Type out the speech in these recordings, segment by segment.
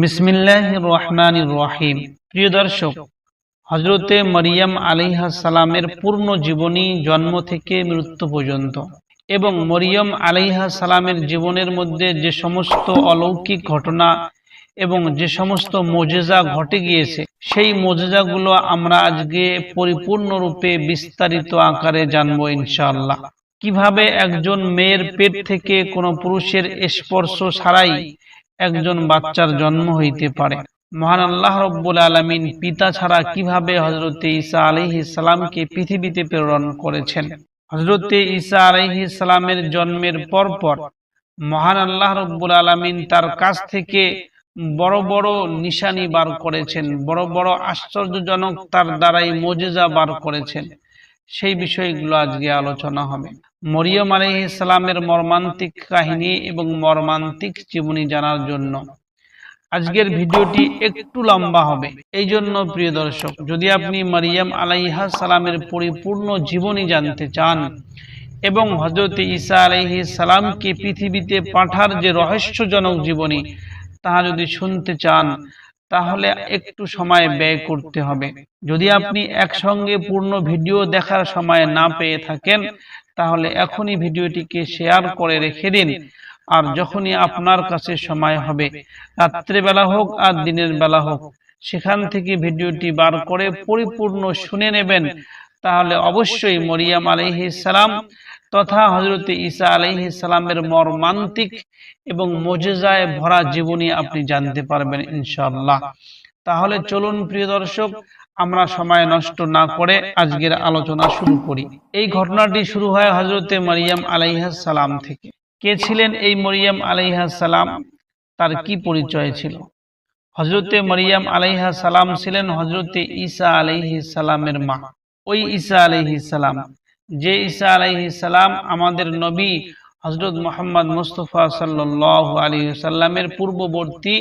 বিসমিল্লাহ রহমান রহিম। প্রিয় দর্শক হজরতে মরিয়ম আলিহা সালামের পূর্ণ জীবনী জন্ম থেকে মৃত্যু পর্যন্ত এবং মরিয়ম আলিহা সালামের জীবনের মধ্যে যে সমস্ত অলৌকিক ঘটনা এবং যে সমস্ত মোজেজা ঘটে গিয়েছে, সেই মোজেজাগুলো আমরা আজকে পরিপূর্ণরূপে বিস্তারিত আকারে জানব ইনশাআল্লাহ। কীভাবে একজন মেয়ের পেট থেকে কোনো পুরুষের স্পর্শ ছাড়াই একজন বাচ্চার জন্ম হইতে পারে। মহান আল্লাহ রব্বুল আলমিন পিতা ছাড়া কীভাবে হজরতে ঈসা আলহি সালামকে পৃথিবীতে প্রেরণ করেছেন? হজরতে ঈসা আলহি সালামের জন্মের পর পর মহান আল্লাহ রব্বুল আলমিন তার কাছ থেকে বড় বড় নিশানি বার করেছেন বড় বড় আশ্চর্যজনক তার দ্বারাই মজেজা বার করেছেন। সেই বিষয়গুলো আজকে আলোচনা হবে। মরিয়ম আলহ ইসলামের মর্মান্তিক কাহিনী এবং মর্মান্তিক জীবনী জানার জন্য। আজকের ভিডিওটি একটু লম্বা হবে, এই জন্য প্রিয় দর্শক, যদি আপনি মারিয়াম আলাইহা সালামের পরিপূর্ণ জীবনী জানতে চান এবং হজরত ঈসা আলাইহি সালামকে পৃথিবীতে পাঠার যে রহস্যজনক জীবনী, তাহা যদি শুনতে চান তাহলে একটু সময় ব্যয় করতে হবে। যদি আপনি একসঙ্গে পূর্ণ ভিডিও দেখার সময় না পেয়ে থাকেন, তাহলে এখনই ভিডিওটিকে শেয়ার করে রেখে দিন। আর যখনই আপনার কাছে সময় হবে, রাত্রেবেলা হোক আর দিনের বেলা হোক, সেখান থেকে ভিডিওটি বার করে পরিপূর্ণ শুনে নেবেন। তাহলে অবশ্যই মরিয়াম আলহি সালাম তথা হজরত ঈসা আলহি সালামের মর্মান্তিক এবং মজেজায় ভরা জীবনী আপনি জানতে পারবেন ইনশাল্লাহ তাহলে চলুন প্রিয় দর্শক, আমরা সময় নষ্ট না করে আজকের আলোচনা শুরু করি। এই ঘটনাটি শুরু হয় হজরতে মারিয়াম সালাম থেকে। কে ছিলেন এই মরিয়াম সালাম? তার কি পরিচয় ছিল? হজরতে মরিয়াম সালাম ছিলেন হজরতে ঈসা সালামের মা। ওই ঈসা সালাম যে ঈসা আলাইহি সালাম আমাদের নবী হজরত মোহাম্মদ মুস্তফা সাল্লাহ আলী সাল্লামের পূর্ববর্তী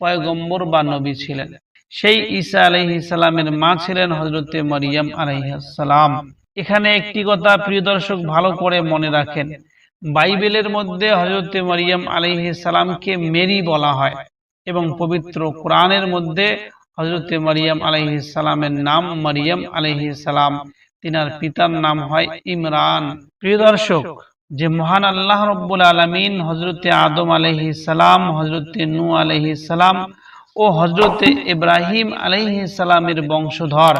পয়গম্বর বা নবী ছিলেন। সেই ঈসা আলহি সালামের মা ছিলেন হজরতে মরিয়াম আলহিসাল্লাম এখানে একটি কথা প্রিয় দর্শক ভালো করে মনে রাখেন। বাইবেলের মধ্যে হজরতে মরিয়াম আলহি সালামকে মেরি বলা হয় এবং পবিত্র কোরআনের মধ্যে হজরতে মরিয়াম আলহি সালামের নাম মরিয়াম আলহি সালাম। তিনার পিতার নাম হয় ইমরান। প্রিয় দর্শক যে মহান আল্লাহ রব্বুল আলমিন হজরতে আদম আলহি সালাম হজরতে নু আলহি সালাম ও হজরতে ইব্রাহিম আলহি সালামের বংশধর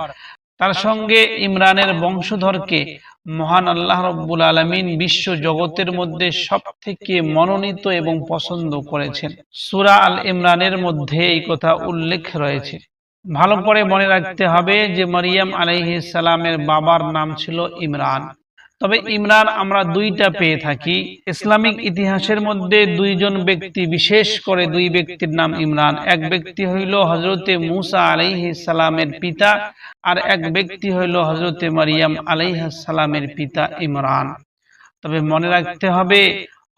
তার সঙ্গে ইমরানের বংশধরকে মহান আল্লাহ রব্বুল আলমিন বিশ্ব জগতের মধ্যে সব থেকে মনোনীত এবং পছন্দ করেছেন। সুরা আল ইমরানের মধ্যে এই কথা উল্লেখ রয়েছে। ভালো করে মনে রাখতে হবে যে মরিয়াম আলহি সালামের বাবার নাম ছিল ইমরান। তবে ইমরান আমরা দুইটা পেয়ে থাকি। ইসলামিক ইতিহাসের মধ্যে দুইজন ব্যক্তি বিশেষ করে দুই ব্যক্তির নাম ইমরান। এক ব্যক্তি হইল হজরতে মুসা আলাইহি সালামের পিতা আর এক ব্যক্তি হইল হজরতে মারিয়াম আলাইহা সালামের পিতা ইমরান। তবে মনে রাখতে হবে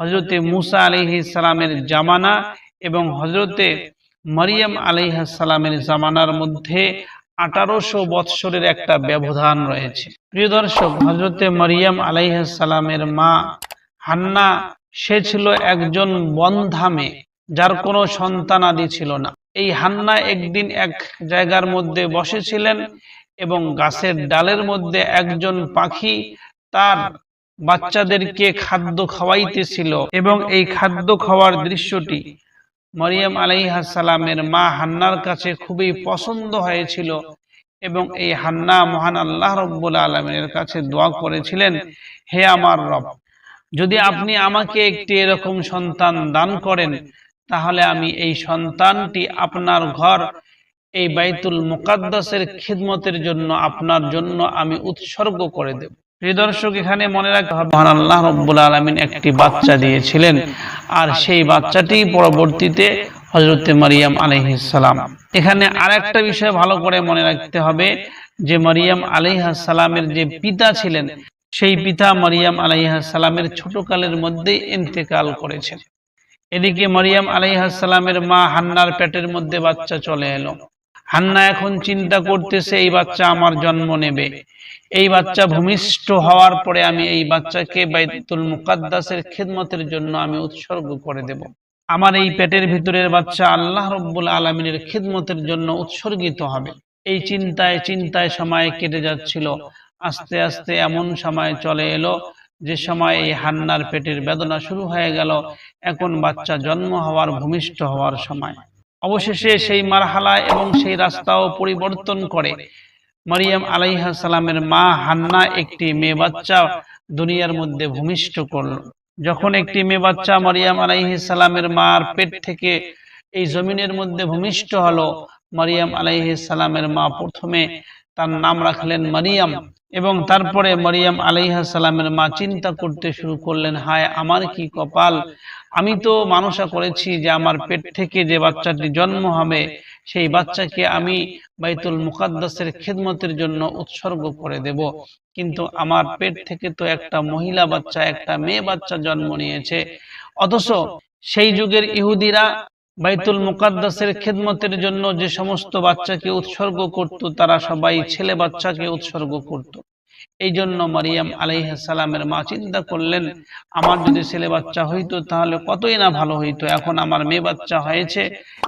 হজরতে মুসা আলাইহি সালামের জামানা এবং হজরতে মারিয়াম সালামের জামানার মধ্যে আঠারোশো বৎসরের একটা ব্যবধান রয়েছে। প্রিয় দর্শক হজরতে মরিয়াম আলাইসালামের মা হান্না সে ছিল একজন বন্ধামে যার কোনো সন্তান আদি ছিল না। এই হান্না একদিন এক জায়গার মধ্যে বসেছিলেন এবং গাছের ডালের মধ্যে একজন পাখি তার বাচ্চাদেরকে খাদ্য খাওয়াইতেছিল এবং এই খাদ্য খাওয়ার দৃশ্যটি মরিয়াম আলাইহাসালামের মা হান্নার কাছে খুবই পছন্দ হয়েছিল এবং এই হান্না মহান আল্লাহ রব্বুল আলমের কাছে দোয়া করেছিলেন হে আমার রব যদি আপনি আমাকে একটি এরকম সন্তান দান করেন তাহলে আমি এই সন্তানটি আপনার ঘর এই বাইতুল মুকাদ্দাসের খিদমতের জন্য আপনার জন্য আমি উৎসর্গ করে দেব। প্রিয় দর্শক এখানে মনে রাখতে হবে মহান আল্লাহ রব্বুল আলমিন একটি বাচ্চা দিয়েছিলেন। আর সেই বাচ্চাটি পরবর্তীতে হজরতে মারিয়াম আলহিসাম এখানে আর একটা বিষয় ভালো করে মনে রাখতে হবে যে মারিয়াম আলহাসালামের যে পিতা ছিলেন সেই পিতা মারিয়াম আলাইহাসালামের ছোটকালের মধ্যেই ইন্তেকাল করেছেন। এদিকে মারিয়াম আলাইহাসালামের মা হান্নার পেটের মধ্যে বাচ্চা চলে এলো। হান্না এখন চিন্তা করতেছে, এই বাচ্চা আমার জন্ম নেবে। এই বাচ্চা ভূমিষ্ঠ হওয়ার পরে আমি এই বাচ্চাকে বাইতুল মুকাদ্দাসের খিদমতের জন্য আমি উৎসর্গ করে দেব। আমার এই পেটের ভিতরের বাচ্চা আল্লাহ রব্বুল আলমিনের খিদমতের জন্য উৎসর্গিত হবে। এই চিন্তায় চিন্তায় সময় কেটে যাচ্ছিল। আস্তে আস্তে এমন সময় চলে এলো যে সময় এই হান্নার পেটের বেদনা শুরু হয়ে গেল। এখন বাচ্চা জন্ম হওয়ার, ভূমিষ্ঠ হওয়ার সময়। অবশেষে সেই মারহালা এবং সেই রাস্তাও পরিবর্তন করে। মারিয়াম আলাইহা সালামের মা হান্না একটি মেয়ে বাচ্চা দুনিয়ার মধ্যে ভূমিষ্ঠ করল। যখন একটি মেয়ে বাচ্চা মারিয়াম আলাইহি সালামের মার পেট থেকে এই জমিনের মধ্যে ভূমিষ্ঠ হলো, মারিয়াম আলাইহি সালামের মা প্রথমে তার নাম রাখলেন মারিয়াম এবং তারপরে মারিয়াম আলাইহা সালামের মা চিন্তা করতে শুরু করলেন, হায়, আমার কি কপাল? আমি তো মানুষা করেছি যে আমার পেট থেকে যে বাচ্চাটি জন্ম হবে সেই বাচ্চাকে আমি বাইতুল মুকাদ্দাসের খেদমতের জন্য উৎসর্গ করে দেব। কিন্তু আমার পেট থেকে তো একটা মহিলা বাচ্চা একটা মেয়ে বাচ্চা জন্ম নিয়েছে। অথচ সেই যুগের ইহুদিরা বাইতুল মুকাদ্দাসের খেদমতের জন্য যে সমস্ত বাচ্চাকে উৎসর্গ করত তারা সবাই ছেলে বাচ্চাকে উৎসর্গ করত। এই জন্য মারিয়াম আলাইহাসালামের মা চিন্তা করলেন, আমার যদি ছেলে বাচ্চা হইতো তাহলে কতই না ভালো হইতো। এখন আমার মেয়ে বাচ্চা হয়েছে,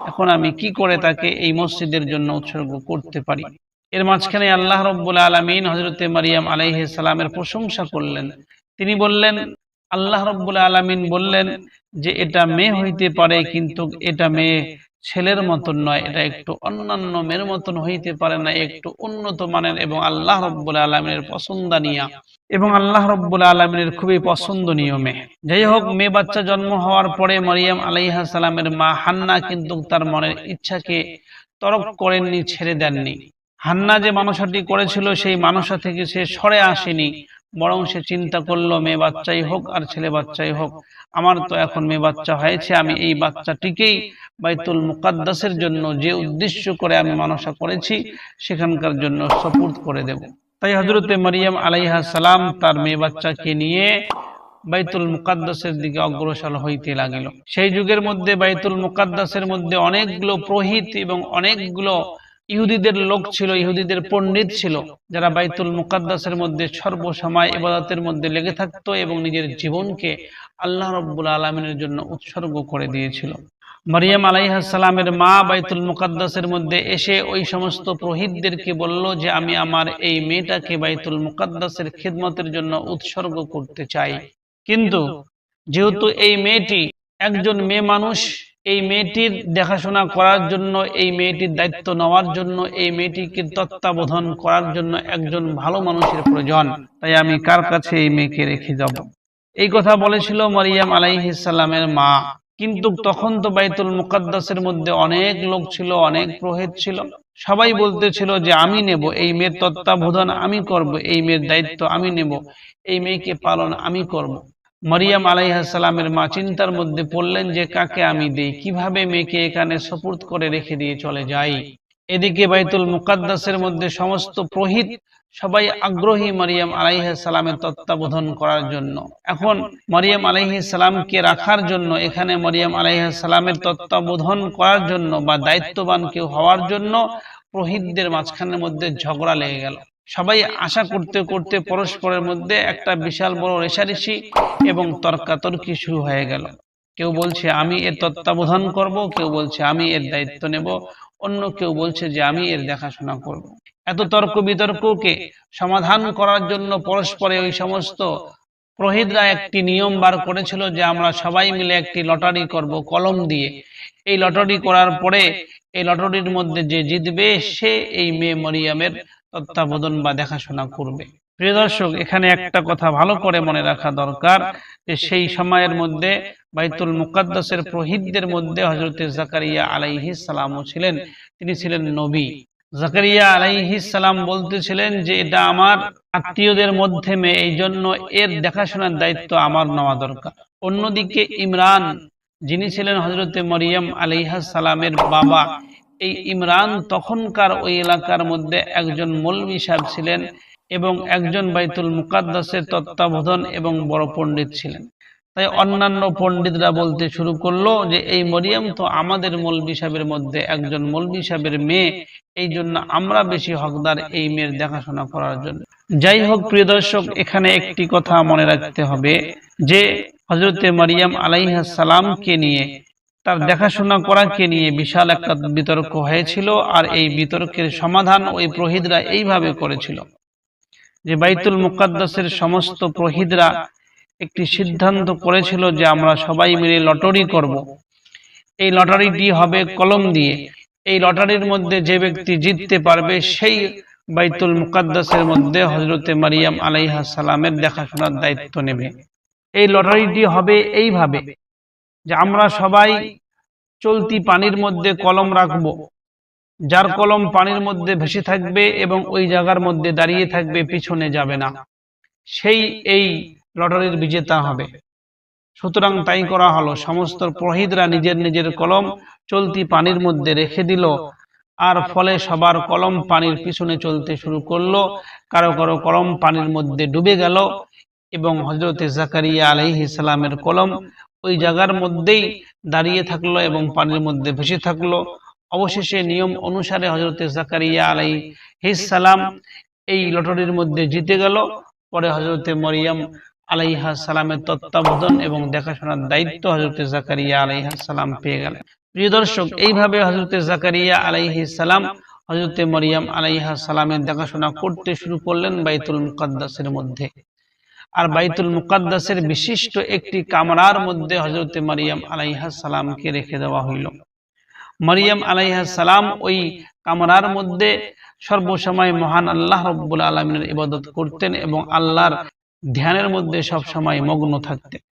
এখন আমি কি করে তাকে এই মসজিদের জন্য উৎসর্গ করতে পারি? এর মাঝখানে আল্লাহ রব্বুল আলমিন হজরতে মারিয়াম আলাইহালামের প্রশংসা করলেন। তিনি বললেন, আল্লাহ রব্বুল আলমিন বললেন যে, এটা মেয়ে হইতে পারে, কিন্তু এটা মেয়ে ছেলের মতন নয়, এটা একটু অন্যান্য মেয়ের মতন হইতে পারে না, একটু উন্নত মানের এবং আল্লাহ রব্বুল আলমিনের পছন্দনীয় এবং আল্লাহ রব্বুল আলমিনের খুবই পছন্দনীয় মেয়ে। যাই হোক মেয়ে বাচ্চা জন্ম হওয়ার পরে মরিয়াম আলাইহা সালামের মা হান্না কিন্তু তার মনের ইচ্ছাকে তরক করেননি, ছেড়ে দেননি। হান্না যে মানুষটি করেছিল, সেই মানুষা থেকে সে সরে আসেনি, বরং সে চিন্তা করল, মেয়ে বাচ্চাই হোক আর ছেলে বাচ্চাই হোক, আমার তো এখন মেয়ে বাচ্চা হয়েছে, আমি এই বাচ্চাটিকেই বাইতুল মুকাদ্দাসের জন্য যে উদ্দেশ্য করে আমি মানসা করেছি, সেখানকার জন্য সপুর্দ করে দেব। তাই হজরতে মারিয়াম আলাইহা সালাম তার মেয়ে বাচ্চাকে নিয়ে বাইতুল মুকাদ্দাসের দিকে অগ্রসর হইতে লাগিল। সেই যুগের মধ্যে বাইতুল মুকাদ্দাসের মধ্যে অনেকগুলো প্রহিত এবং অনেকগুলো ইহুদিদের লোক ছিল, ইহুদিদের পণ্ডিত ছিল, যারা বাইতুল মুকাদ্দাসের মধ্যে সর্বসময় ইবাদতের মধ্যে লেগে থাকতো এবং নিজের জীবনকে আল্লাহ রব্বুল আলমিনের জন্য উৎসর্গ করে দিয়েছিল। মারিয়াম আলাইহাসালামের মা বাইতুল মুকাদ্দাসের মধ্যে এসে ওই সমস্ত প্রহিতদেরকে বলল যে, আমি আমার এই মেয়েটাকে বাইতুল মুকাদ্দাসের খিদমতের জন্য উৎসর্গ করতে চাই। কিন্তু যেহেতু এই মেয়েটি একজন মেয়ে মানুষ, এই মেয়েটির দেখাশোনা করার জন্য, এই মেয়েটির দায়িত্ব নেওয়ার জন্য, এই মেয়েটিকে তত্ত্বাবধান করার জন্য একজন ভালো মানুষের প্রয়োজন। তাই আমি কার কাছে এই মেয়েকে রেখে যাব? এই কথা বলেছিল মারিয়াম আলাইহিসাল্লামের মা। কিন্তু তখন তো বাইতুল মুকাদ্দাসের মধ্যে অনেক লোক ছিল অনেক প্রহেদ ছিল। সবাই বলতেছিল যে আমি নেব এই মেয়ের তত্ত্বাবধান আমি করব এই মেয়ের দায়িত্ব আমি নেব এই মেয়েকে পালন আমি করব। মরিয়াম আলাইহাসালামের মা চিন্তার মধ্যে পড়লেন যে কাকে আমি দেই? কীভাবে মেয়েকে এখানে সপুর্দ করে রেখে দিয়ে চলে যাই? এদিকে বাইতুল মুকাদ্দাসের মধ্যে সমস্ত প্রহিত সবাই আগ্রহী মারিয়াম আলাইহ সালামের তত্ত্বাবধান করার জন্য। এখন মারিয়াম আলাইহি সালামকে রাখার জন্য এখানে মারিয়াম আলাইহ সালামের তত্ত্বাবধান করার জন্য বা দায়িত্ববান কেউ হওয়ার জন্য প্রহিতদের মাঝখানের মধ্যে ঝগড়া লেগে গেল। সবাই আশা করতে করতে পরস্পরের মধ্যে একটা বিশাল বড় রেশারেশি এবং তর্কাতর্কি শুরু হয়ে গেল। কেউ বলছে আমি এর তত্ত্বাবধান করব। কেউ বলছে আমি এর দায়িত্ব নেব। অন্য কেউ বলছে যে আমি এর দেখাশোনা করব। এত তর্ক বিতর্ককে সমাধান করার জন্য পরস্পরে ওই সমস্ত প্রহিতরা একটি নিয়ম বার করেছিল যে আমরা সবাই মিলে একটি লটারি করব কলম দিয়ে। এই লটারি করার পরে এই লটারির মধ্যে যে জিতবে সে এই মেয়ে মরিয়ামের তত্ত্বাবধান বা দেখাশোনা করবে। প্রিয় দর্শক, এখানে একটা কথা ভালো করে মনে রাখা দরকার যে সেই সময়ের মধ্যে বাইতুল মুকাদ্দাসের প্রহিতদের মধ্যে হজরতে জাকারিয়া আলাইহি সালামও ছিলেন। তিনি ছিলেন নবী। জাকারিয়া সালাম বলতেছিলেন যে এটা আমার আত্মীয়দের মধ্যে মেয়ে, এই জন্য এর দেখাশোনার দায়িত্ব আমার নেওয়া দরকার। অন্যদিকে ইমরান, যিনি ছিলেন হজরতে মরিয়ম আলাইহা সালামের বাবা, এই ইমরান তখনকার ওই এলাকার মধ্যে একজন মৌলবী সাহেব ছিলেন এবং একজন বাইতুল মুকাদ্দাসের তত্ত্বাবধান এবং বড় পণ্ডিত ছিলেন। তাই অন্যান্য পণ্ডিতরা বলতে শুরু করল যে এই মরিয়াম তো আমাদের মৌলবী সাহেবের মধ্যে একজন মৌলবী সাহেবের মেয়ে। এই জন্য আমরা বেশি হকদার এই মেয়ের দেখাশোনা করার জন্য। যাই হোক প্রিয় দর্শক এখানে একটি কথা মনে রাখতে হবে যে হজরতে মারিয়াম আলাইহা সালামকে নিয়ে তার দেখাশোনা করাকে নিয়ে বিশাল একটা বিতর্ক হয়েছিল আর এই বিতর্কের সমাধান ওই প্রহিদরা এইভাবে করেছিল। যে বাইতুল মুকাদ্দাসের সমস্ত প্রহিদরা একটি সিদ্ধান্ত করেছিল যে আমরা সবাই মিলে লটারি করব। এই লটারিটি হবে কলম দিয়ে। এই লটারির মধ্যে যে ব্যক্তি জিততে পারবে সেই বাইতুল মুকাদ্দাসের মধ্যে হজরতে মারিয়াম আলাইহা সালামের দেখাশোনার দায়িত্ব নেবে। এই লটারিটি হবে এইভাবে যে আমরা সবাই চলতি পানির মধ্যে কলম রাখব। যার কলম পানির মধ্যে ভেসে থাকবে এবং ওই জায়গার মধ্যে দাঁড়িয়ে থাকবে পিছনে যাবে না। সেই এই লটারির বিজেতা হবে। সুতরাং তাই করা হলো। সমস্ত প্রহিদরা নিজের নিজের কলম চলতি পানির মধ্যে রেখে দিল। আর ফলে সবার কলম পানির পিছনে চলতে শুরু করল। কারও কারও কলম পানির মধ্যে ডুবে গেল এবং হজরতে জাকারিয়া আলাইহি সালামের কলম ওই জায়গার মধ্যেই দাঁড়িয়ে থাকল এবং পানির মধ্যে ভেসে থাকল। অবশেষে নিয়ম অনুসারে হজরতে জাকারিয়া আলাইহি সালাম এই লটারির মধ্যে জিতে গেল। পরে হজরতে মরিয়ম আলাইহা সালামের তত্ত্বাবধান এবং দেখাশোনার দায়িত্ব হজরতে জাকারিয়া আলাইহা সালাম পেয়ে গেলেন। প্রিয় দর্শক, এইভাবে হজরতে জাকারিয়া আলাইহি সালাম হজরতে মরিয়াম আলাইহা সালামের দেখাশোনা করতে শুরু করলেন বাইতুল মুকাদ্দাসের মধ্যে। আর বাইতুল মুকাদ্দাসের বিশিষ্ট একটি কামরার মধ্যে হজরতে মারিয়াম আলাইহা সালামকে রেখে দেওয়া হইল। মারিয়াম আলাইহা সালাম ওই কামরার মধ্যে সর্বসময় মহান আল্লাহ রব্বুল আলমিনের ইবাদত করতেন এবং আল্লাহর ধ্যানের মধ্যে সব সময় মগ্ন থাকতেন।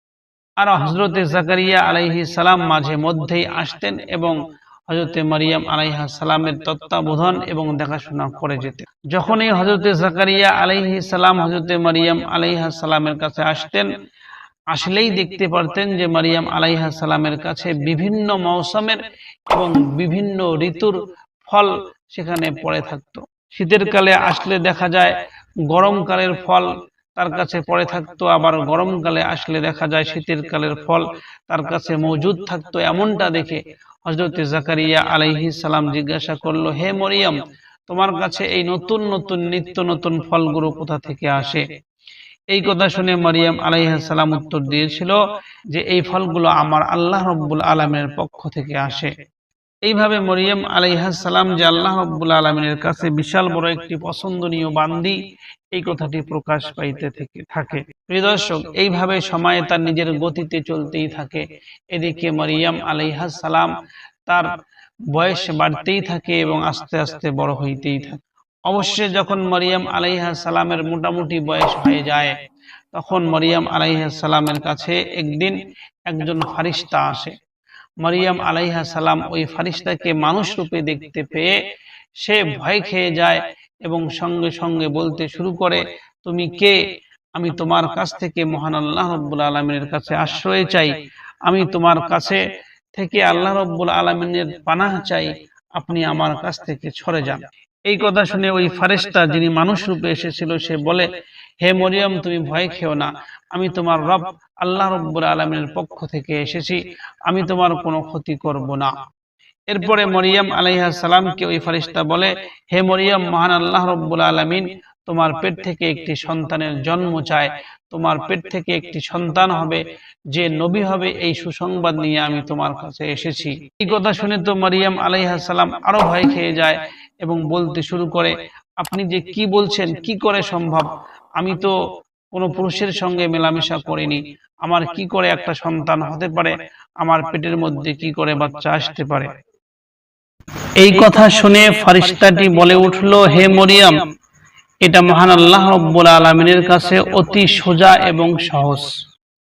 আর হজরতে জাকারিয়া আলাইহি সালাম মাঝে মধ্যেই আসতেন এবং হজরতে মারিয়াম আলাইহা সালামের তত্ত্বাবধান এবং দেখাশোনা করে যেতেন। যখনই হজরতে জাকারিয়া আলাইহি সালাম হজরতে মারিয়াম আলাইহা সালামের কাছে আসতেন, আসলেই দেখতে পারতেন যে মারিয়াম আলাইহা সালামের কাছে বিভিন্ন মৌসুমের এবং বিভিন্ন ঋতুর ফল সেখানে পড়ে থাকতো। শীতের কালে আসলে দেখা যায় গরমকালের ফল তার কাছে পড়ে থাকতো আবার গরমকালে আসলে দেখা যায় শীতের কালের ফল তার কাছে মজুদ থাকতো এমনটা দেখে হজরত জাকারিয়া আলাইহি সালাম জিজ্ঞাসা করল হে মরিয়ম তোমার কাছে এই নতুন নতুন নিত্য নতুন ফলগুলো কোথা থেকে আসে? এই কথা শুনে মারিয়াম আলাইহাসালাম উত্তর দিয়েছিল যে এই ফলগুলো আমার আল্লাহ রব্বুল আলমের পক্ষ থেকে আসে। এইভাবে মরিয়ম আলাইহাসালাম যে আল্লাহ রব্বুল আলমিনের কাছে বিশাল বড় একটি পছন্দনীয় বান্দি, এই কথাটি প্রকাশ পাইতে থেকে, থাকে। প্রিয় দর্শক, এইভাবে সময় তার নিজের গতিতে চলতেই থাকে। এদিকে মরিয়াম আলাইহাসালাম তার বয়স বাড়তেই থাকে এবং আস্তে আস্তে বড় হইতেই থাকে। অবশ্যই যখন মরিয়াম সালামের মোটামুটি বয়স হয়ে যায়, তখন মরিয়াম সালামের কাছে একদিন একজন ফারিস্তা আসে। মরিয়াম আলাইহা সালাম ওই ফারিস্তাকে মানুষ রূপে দেখতে পেয়ে সে ভয় খেয়ে যায় এবং সঙ্গে সঙ্গে বলতে শুরু করে তুমি কে? আমি তোমার কাছ থেকে মহান আল্লাহ রব্বুল আলমিনের কাছে আশ্রয় চাই। আমি তোমার কাছে থেকে আল্লাহ রব্বুল আলমিনের পানাহ চাই। আপনি আমার কাছ থেকে ছড়ে যান। এই কথা শুনে ওই ফারেস্তা যিনি মানুষ রূপে এসেছিল, সে বলে, হে মরিয়ম, তুমি ভয় খেও না। আমি তোমার রব, আল্লাহ রব্বুল আলমিনের পক্ষ থেকে এসেছি। আমি তোমার কোনো ক্ষতি করব না। এরপরে মরিয়ম আলাইহা সালামকে ওই ফারিস্তা বলে, হে মরিয়ম, মহান আল্লাহ রব্বুল আলমিন, তোমার পেট থেকে একটি সন্তানের জন্ম চায় তোমার পেট থেকে একটি সন্তান হবে, যে নবী হবে, এই সুসংবাদ নিয়ে আমি তোমার কাছে এসেছি। এই কথা শুনে তো মরিয়াম আলাইহা সালাম আরও ভয় খেয়ে যায়। এবং বলতে শুরু করে আপনি যে কি বলছেন কি করে সম্ভব? আমি তো কোনো পুরুষের সঙ্গে মেলামেশা করিনি। আমার কি করে একটা সন্তান হতে পারে? আমার পেটের মধ্যে কি করে বাচ্চা আসতে পারে? এই কথা শুনে ফারিস্তাটি বলে উঠল হে মরিয়াম এটা মহান আল্লাহ রব্বুল আলমিনের কাছে অতি সোজা এবং সহজ।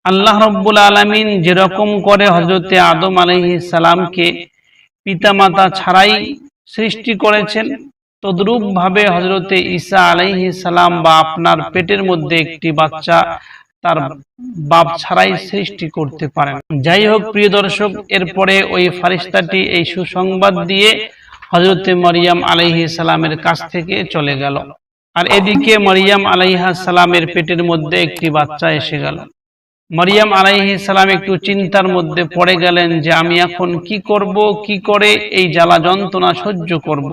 আল্লাহ রব্বুল আলমিন যেরকম করে হজরতে আদম আলহি সালামকে পিতামাতা ছাড়াই সৃষ্টি করেছেন তদ্রূপ ভাবে হজরতে ঈসা আলাইহি সালাম বা আপনার পেটের মধ্যে একটি বাচ্চা তার বাপ ছাড়াই সৃষ্টি করতে পারেন। যাই হোক, প্রিয় দর্শক, এরপরে ওই ফারিস্তাটি এই সুসংবাদ দিয়ে হজরতে মরিয়াম আলাইহি সালামের কাছ থেকে চলে গেল। আর এদিকে মরিয়াম আলাইহা সালামের পেটের মধ্যে একটি বাচ্চা এসে গেল। মরিয়াম আলাইহি সালাম একটু চিন্তার মধ্যে পড়ে গেলেন যে আমি এখন কি করব, কি করে এই জ্বালা যন্ত্রণা সহ্য করব।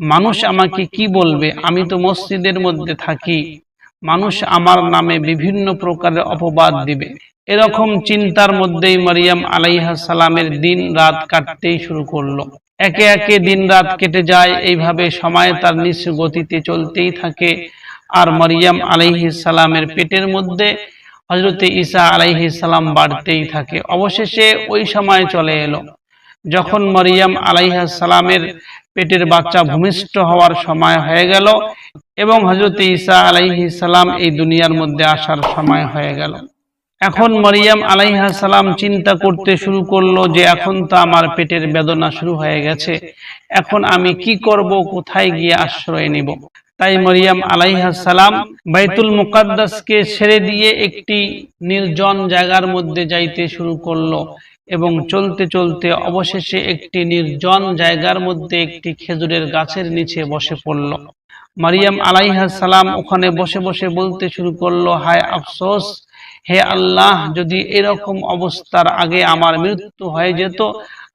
মানুষ আমাকে কি বলবে? আমি তো মসজিদের মধ্যে থাকি। মানুষ আমার নামে বিভিন্ন প্রকারের অপবাদ দিবে। এরকম চিন্তার মধ্যেই মারিয়াম আলাইহা সালামের দিন রাত কাটতেই শুরু করল। একে একে দিন রাত কেটে যায়, এইভাবে সময় তার নিজ গতিতে চলতেই থাকে। আর মারিয়াম আলাইহি সালামের পেটের মধ্যে হজরতে ঈসা আলাইহি সালাম বাড়তেই থাকে। অবশেষে ওই সময় চলে এলো। যখন মরিয়াম আলাইহা সালামের পেটের বাচ্চা ভূমিষ্ঠ হওয়ার সময় হয়ে গেল এবং হজরত ঈসা আলাইহি সালাম এই দুনিয়ার মধ্যে আসার সময় হয়ে গেল। এখন মরিয়াম আলাইহা সালাম চিন্তা করতে শুরু করল যে এখন তো আমার পেটের বেদনা শুরু হয়ে গেছে। এখন আমি কি করব, কোথায় গিয়ে আশ্রয় নিব? তাই মরিয়াম আলাইহা সালাম বাইতুল মুকাদ্দাসকে ছেড়ে দিয়ে একটি নির্জন জায়গার মধ্যে যাইতে শুরু করল এবং চলতে চলতে অবশেষে একটি নির্জন জায়গার মধ্যে একটি খেজুরের গাছের নিচে বসে পড়ল। মারিয়াম আলাইহা সালাম ওখানে বসে বসে বলতে শুরু করল, হায় আফসোস, হে আল্লাহ, যদি এরকম অবস্থার আগে আমার মৃত্যু হয়ে যেত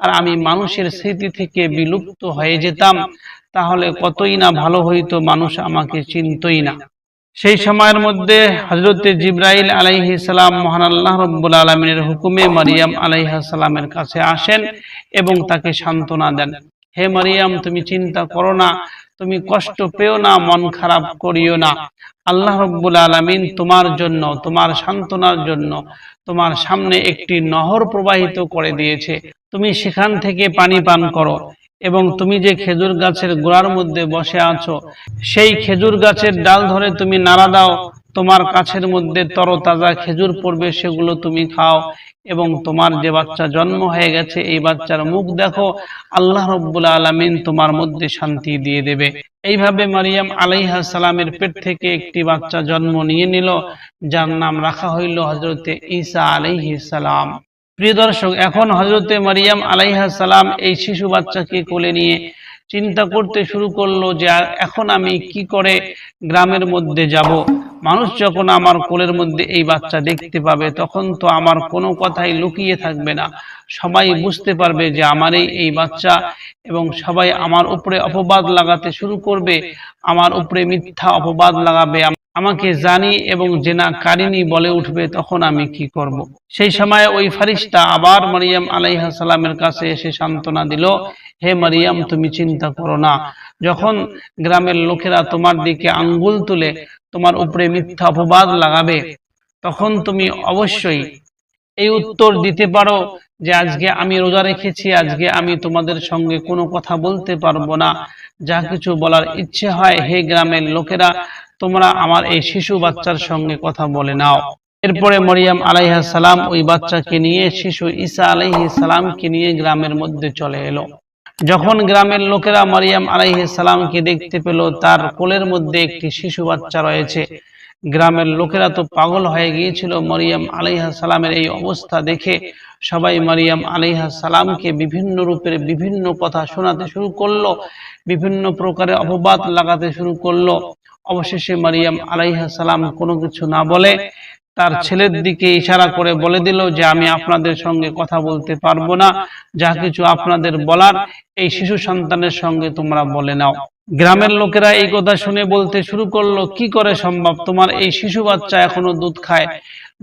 আর আমি মানুষের স্মৃতি থেকে বিলুপ্ত হয়ে যেতাম তাহলে কতই না ভালো হইতো মানুষ আমাকে চিনতই না। সেই সময়ের মধ্যে হজরতে জিব্রাইল আলাইহি সালাম মহান আল্লাহ রব্বুল আলমিনের হুকুমে মারিয়াম আলাইহা সালামের কাছে আসেন এবং তাকে সান্ত্বনা দেন। হে মারিয়াম, তুমি চিন্তা করো না, তুমি কষ্ট পেও না, মন খারাপ করিও না। আল্লাহ রব্বুল আলমিন তোমার জন্য, তোমার সান্ত্বনার জন্য তোমার সামনে একটি নহর প্রবাহিত করে দিয়েছে। তুমি সেখান থেকে পানি পান করো। এবং তুমি যে খেজুর গাছের গোড়ার মধ্যে বসে আছো, সেই খেজুর গাছের ডাল ধরে তুমি নাড়া দাও। তোমার কাছের মধ্যে তরতাজা খেজুর পড়বে, সেগুলো তুমি খাও। এবং তোমার যে বাচ্চা জন্ম হয়ে গেছে, এই বাচ্চার মুখ দেখো, আল্লাহ রব্বুল আলমিন তোমার মধ্যে শান্তি দিয়ে দেবে। এইভাবে মারিয়াম আলাইহা সালামের পেট থেকে একটি বাচ্চা জন্ম নিয়ে নিল, যার নাম রাখা হইল হজরতে ঈসা আলাইহি সালাম। প্রিয় দর্শক, এখন হজরতে মারিয়াম আলাইহা সালাম এই শিশু বাচ্চাকে কোলে নিয়ে চিন্তা করতে শুরু করল যে, এখন আমি কি করে গ্রামের মধ্যে যাব? মানুষ যখন আমার কোলের মধ্যে এই বাচ্চা দেখতে পাবে, তখন তো আমার কোনো কথাই লুকিয়ে থাকবে না। সবাই বুঝতে পারবে যে, আমারই এই বাচ্চা এবং সবাই আমার উপরে অপবাদ লাগাতে শুরু করবে, আমার উপরে মিথ্যা অপবাদ লাগাবে। আমাকে জানি এবং জেনা কারিনী বলে উঠবে, তখন আমি কি করব। সেই সময় ওই ফারিস্তা আবার মারিয়াম আলাইহা সালামের কাছে এসে সান্ত্বনা দিল, হে মারিয়াম, তুমি চিন্তা করো না যখন গ্রামের লোকেরা তোমার দিকে আঙ্গুল তুলে তোমার উপরে মিথ্যা অপবাদ লাগাবে, তখন তুমি অবশ্যই এই উত্তর দিতে পারো যে আজকে আমি রোজা রেখেছি, আজকে আমি তোমাদের সঙ্গে কোনো কথা বলতে পারব না যা কিছু বলার ইচ্ছে হয়, হে গ্রামের লোকেরা তোমরা আমার এই শিশু বাচ্চার সঙ্গে কথা বলে নাও। এরপরে মরিয়াম আলাইহা সালাম ওই বাচ্চাকে নিয়ে, শিশু ঈসা আলাইহি সালামকে নিয়ে গ্রামের মধ্যে চলে এলো। যখন গ্রামের লোকেরা মরিয়াম আলাইহি সালামকে দেখতে পেল, তার কোলের মধ্যে একটি শিশু বাচ্চা রয়েছে। গ্রামের লোকেরা তো পাগল হয়ে গিয়েছিল মরিয়াম আলাইহা সালামের এই অবস্থা দেখে। সবাই মারিয়াম আলাইহা সালামকে বিভিন্ন রূপের বিভিন্ন কথা শোনাতে শুরু করল, বিভিন্ন প্রকারে অপবাদ লাগাতে শুরু করল। অবশেষে মারিয়াম আলাইহা সালাম কোনো কিছু না বলে তার ছেলের দিকে ইশারা করে বলে দিল যে, আমি আপনাদের সঙ্গে কথা বলতে পারব না। যা কিছু আপনাদের বলার, এই শিশু সন্তানের সঙ্গে তোমরা বলে নাও। গ্রামের লোকেরা এই কথা শুনে বলতে শুরু করল, কি করে সম্ভব? তোমার এই শিশু বাচ্চা এখনও দুধ খায়।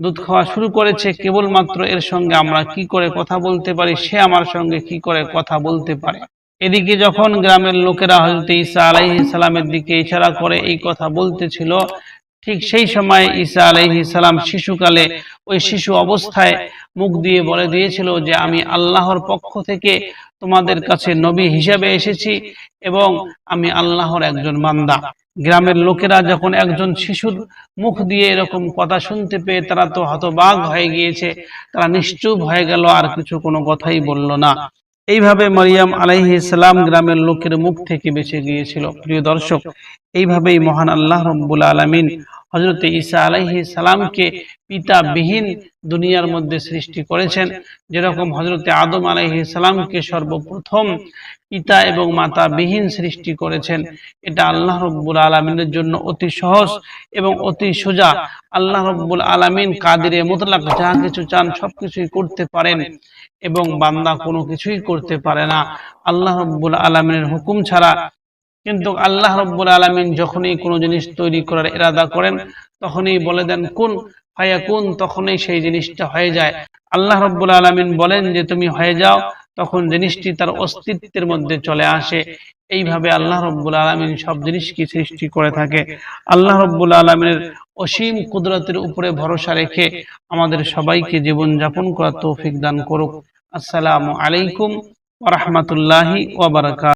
দুধ খাওয়া শুরু করেছে কেবলমাত্র এর সঙ্গে আমরা কি করে কথা বলতে পারি? সে আমার সঙ্গে কি করে কথা বলতে পারে? এদিকে যখন গ্রামের লোকেরা হজরত ঈসা আলাইহি সালামের দিকে ইশারা করে এই কথা বলতেছিল, ঠিক সেই সময় ঈসা আলাইহি সালাম শিশুকালে ওই শিশু অবস্থায় মুখ দিয়ে বলে দিয়েছিল যে, আমি আল্লাহর পক্ষ থেকে তোমাদের কাছে নবী হিসাবে এসেছি এবং আমি আল্লাহর একজন বান্দা। গ্রামের লোকেরা যখন একজন শিশুর মুখ দিয়ে এরকম কথা শুনতে পেয়ে তারা তো হতবাগ হয়ে গিয়েছে, তারা নিশ্চুপ হয়ে গেল, আর কিছু কোনো কথাই বলল না। এইভাবে মারিয়াম আলাইহি ইসলাম গ্রামের লোকের মুখ থেকে বেঁচে গিয়েছিল। প্রিয় দর্শক, এইভাবেই মহান আল্লাহ রব্বুল আলমিন হজরত ঈসা আলাইহি সালামকে পিতা বিহীন দুনিয়ার মধ্যে সৃষ্টি করেছেন। যেরকম হজরতে আদম আলাইহি সালামকে সর্বপ্রথম পিতা এবং মাতা বিহীন সৃষ্টি করেছেন। এটা আল্লাহ রব্বুল আলমিনের জন্য অতি সহজ এবং অতি সোজা। আল্লাহ রব্বুল আলমিন কাদিরে মোতলাক যা কিছু চান সবকিছুই করতে পারেন এবং বান্দা কোনো কিছুই করতে পারে না। আল্লাহ রব্বুল আলমিনের হুকুম ছাড়া কিন্তু আল্লাহ রব্বুল আলমিন যখনই কোনো জিনিস তৈরি করার ইরাদা করেন, তখনই বলে দেন, কোন ফায়াকুন তখনই সেই জিনিসটা হয়ে যায়। আল্লাহ রব্বুল আলমিন বলেন যে, তুমি হয়ে যাও তখন জিনিসটি তার অস্তিত্বের মধ্যে চলে আসে। এইভাবে আল্লাহ রব্বুল আলমিন সব জিনিসকে সৃষ্টি করে থাকে। আল্লাহ রব্বুল আলমিনের অসীম কুদরতের উপরে ভরসা রেখে আমাদের সবাইকে জীবন যাপন করার তৌফিক দান করুক। আসসালামু আলাইকুম ওরহমতুল্লাহি ওবরাকাত